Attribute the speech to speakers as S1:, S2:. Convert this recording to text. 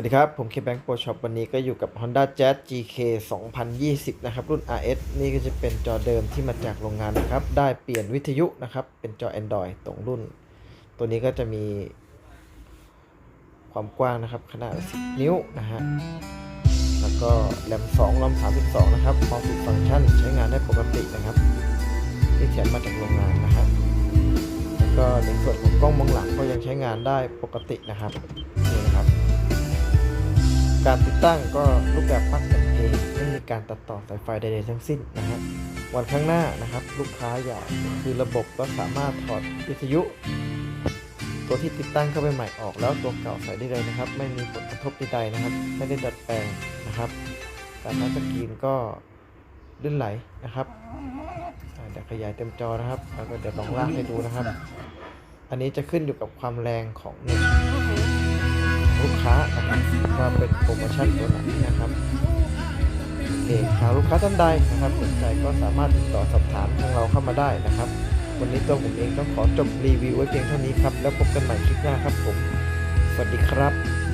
S1: วัสดีครับ ผมเคแบงค์โปรช็อปวันนี้ก็อยู่กับ Honda Jazz GK 2020 นะครับ รุ่น RS นี่ก็จะเป็นจอเดิมที่มาจากโรงงานนะครับ ได้เปลี่ยนวิทยุนะครับ เป็นจอ Android ตรงรุ่น ตัวนี้ก็จะมี ความกว้างนะครับ ขนาด 10 นิ้วนะฮะ แล้วก็แรม 2 รอม 32 นะครับมัลติฟังก์ชันใช้งานได้ปกตินะครับ ที่เขียนมาจากโรงงานนะฮะแล้วก็ในส่วนของกล้องมองหลังก็ยังใช้งานได้ปกตินะครับนี่นะครับ การติดตั้งก็รูปแบบพักกับเพลงไม่มีการตัดต่อสายไฟใดๆทั้งสิ้นนะฮะวันข้างหน้านะครับ ลูกค้าอยากคือระบบก็สามารถถอดวิทยุ ตัวที่ติดตั้งเข้าไปใหม่ออกแล้วตัวเก่าใส่ได้เลยนะครับ ไม่มีผลกระทบใดๆนะครับ ไม่ได้ดัดแปลงนะครับการทัชสกรีนก็ลื่นไหลนะครับเดี๋ยวขยายเต็มจอนะครับแล้วก็เดี๋ยวลองลากให้ดูนะครับ อันนี้จะขึ้นอยู่กับความแรงของเน็ตลูกค้านะครับ ว่าเป็นโปรโมชั่นตัวไหนนะครับโอเคหากลูกค้าท่านใดนะครับสนใจก็สามารถติดต่อสอบถามทางเราเข้ามาได้นะครับ วันนี้ตัวผมเองต้องขอจบรีวิวไว้เพียงเท่านี้ครับ แล้วพบกันใหม่คลิปหน้าครับผม สวัสดีครับ